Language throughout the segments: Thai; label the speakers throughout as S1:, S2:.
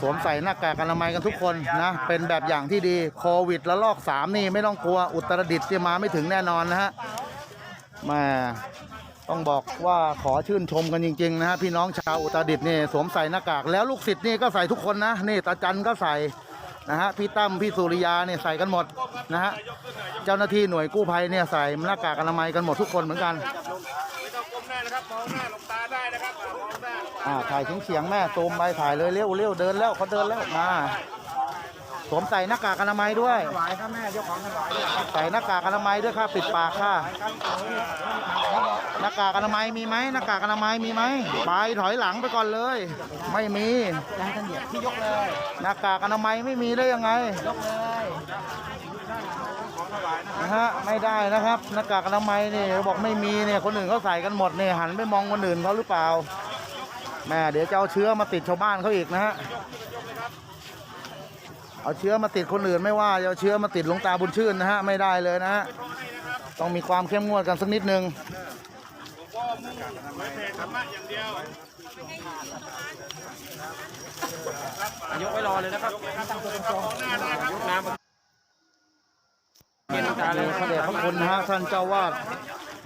S1: สวมใส่หน้ากากอนามัยกันทุกคนนะ เป็นแบบอย่างที่ดีโควิดระลอกสามนี่ไม่ต้องกลัวอุตรดิตถ์จะมาไม่ถึงแน่นอนนะฮะแมาต้องบอกว่าขอชื่นชมกันจริงๆนะฮะพี่น้องชาวอุตรดิตถ์นี่สวมใส่หน้ากากแล้วลูกศิษย์นี่ก็ใส่ทุกคนนะ นี่ตาจันก็ใส่นะฮะพี่ตั้มพี่สุริยาเนี่ยใส่กันหมดนะฮะเจ้าหน้าที่หน่วยกู้ภัยเนี่ยใส่หน้ากากอนามัยกันหมดทุกคนเหมือนกัน
S2: องหน้าอ่า
S1: ถ่ายเฉียงแม่ซูมไปถ่ายเลยเร็วเร็วเดินแล้วเขาเดินแล้วมาสวมใส่หน้ากากอนามัยด้วย
S2: ถวายครับแม่ยกของถวาย
S1: ใส่หน้ากากอนามัยด้วยค่ะปิดปากค่ะหน้ากากอนามัยมีไหมหน้ากากอนามัยมีไหมไปถอยหลังไปก่อนเลย ไม่มี
S2: ยายท่านเหยียบที่ยกเลย
S1: หน้ากากอนามัยไม่มีได้ยังไง
S2: ยกเลย
S1: นะฮะไม่ได้นะครับหน้ากากอนามัยนี่บอกไม่มีเนี่ยคนอื่นเขาใส่กันหมดเนี่ยหันไปมองคนอื่นเขาหรือเปล่า แม่เดี๋ยวจะเอาเชื้อมาติดชาวบ้านเขาอีกนะฮะเอาเชื้อมาติดคนอื่นไม่ว่าจะเอาเชื้อมาติดหลวงตาบุญชื่นนะฮะไม่ได้เลยนะฮะต้องมีความเข้มงวดกันสักนิดนึง
S2: ไม่เพธรรมะอย่างเดียวยกไว้รอเลยนะครับยกน้ำเย็นตาเลย
S1: พระเดชพระคุณนะฮะท่านเจ้าวาด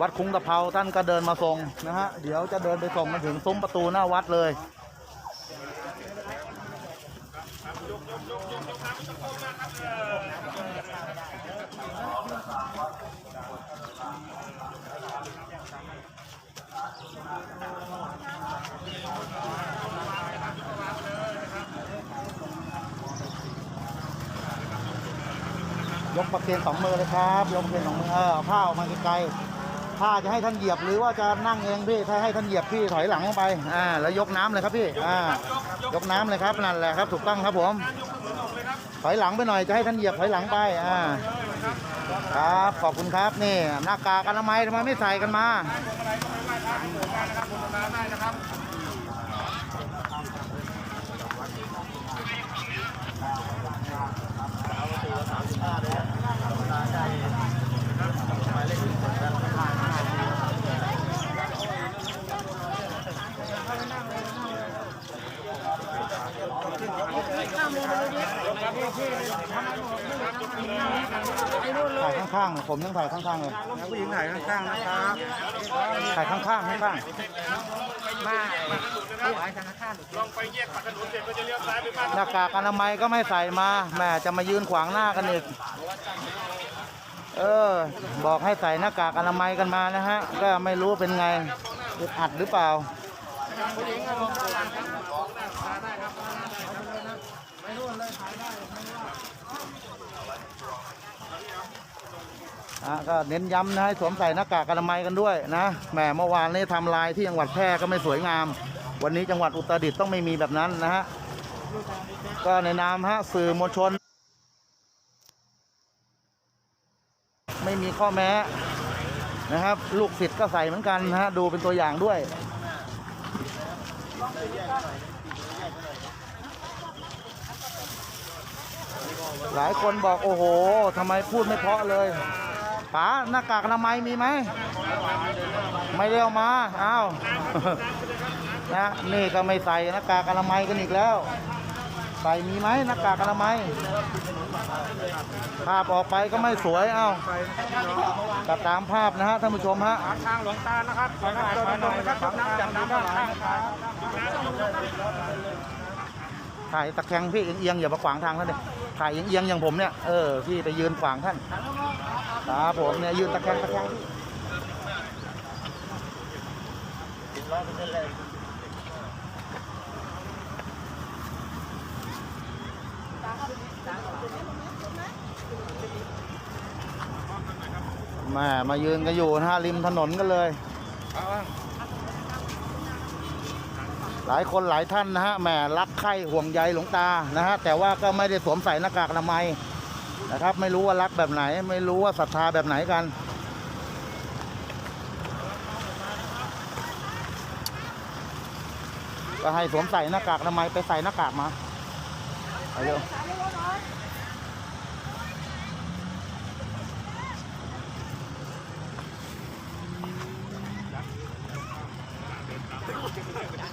S1: วัดคุ้งตะเภาท่านก็เดินมาส่งนะฮะเดี๋ยวจะเดินไปส่งมาถึงซุ้มประตูหน้าวัดเลยยกประเคนสองมือเลยครับ ยกประเคนสองมือเออเอาผ้าออกมาไกลๆ ผ้าจะให้ท่านเหยียบหรือว่าจะนั่งเองพี่ถ้าให้ท่านเหยียบพี่ถอยหลังลงไปอ่าแล้วยกน้ำเลยครับพี่อ่ายกน้ำเลยครับนั่นแหละครับ ถูกต้องครับผม ถอยหลังไปหน่อยจะให้ท่านเหยียบถอยหลังไปอ่าครับขอบคุณครับนี่หน้ากากอนามัยทำไมไม่ใส่กันมา ถ่ายข้างๆผมยังถ่ายข้างๆเลย
S2: ผู้หญิงถ่ายข้างๆนะครับ
S1: ถ่ายข้างๆข้าง
S2: มาผู้หญิงทางข้างลองไปแยกปากถนนเสร็จก็จะเลี้ยวซ้ายไปบ้าน
S1: ๆหน้ากากอนามัยก็ไม่ใส่มาแหม่จะมายืนขวางหน้ากันอีกเออ บอกให้ใส่หน้ากากอนามัยกันมานะฮะ ก็ไม่รู้เป็นไงอึดอัดหรือเปล่า อะก็เน้นย้ำนะให้สวมใส่หน้ากากอนามัยกันด้วยนะแหมเมื่อวานนี้ทำลายที่จังหวัดแพร่ก็ไม่สวยงาม วันนี้จังหวัดอุตรดิตถ์ต้องไม่มีแบบนั้นนะฮะก็ในนามฮะสื่อมวลชน ไม่มีข้อแม้นะครับ ลูกศิษย์ก็ใส่เหมือนกันนะฮะดูเป็นตัวอย่างด้วย หลายคนบอกโอ้โหทำไมพูดไม่เพราะเลยป๋าหน้ากากอนามัยมีไหม ไม่ได้เอามาอ้าวนะนี่ก็ไม่ใส่หน้ากากอนามัยกันอีกแล้ว ใส่มีไหมหน้ากากอนามัยภาพออกไปก็ไม่สวยเอ้าก็ตามภาพนะฮะท่านผู้ชมฮะ
S2: ทางหลวงตานะครับขอให้ตรงนะครับยกน้ำจากน้ำด้านข้างครับ
S1: ถ่ายตะแคงพี่เอียงๆอย่ามาขวางทางท่านเลย ถ่ายเอียงอย่างผมเนี่ยเออพี่ไปยืนขวางท่านครับผมเนี่ยยืนตะแคงตะแคงม่มายืนกันอยู่นะฮะริมถนนกันเลย หลายคนหลายท่านนะฮะแหมรักใคร่ห่วงใยหลวงตานะฮะแต่ว่าก็ไม่ได้สวมใส่หน้ากากอนามัยนะครับ ไม่รู้ว่ารักแบบไหน ไม่รู้ว่าศรัทธาแบบไหนกันก็ให้สวมใส่หน้ากากอนามัยไปใส่หน้ากากมาไปเร็ว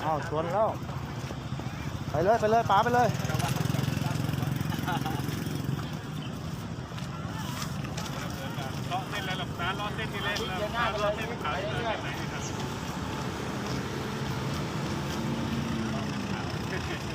S1: อ้าวชวนแล้ว ไปเลย ไปเลยป๋าไปเลย
S2: ล้อเส้นแล้วหรอกนาล้อเส้นที่เล่นแล้วล้อเส้นขาวเส้นไหนครับ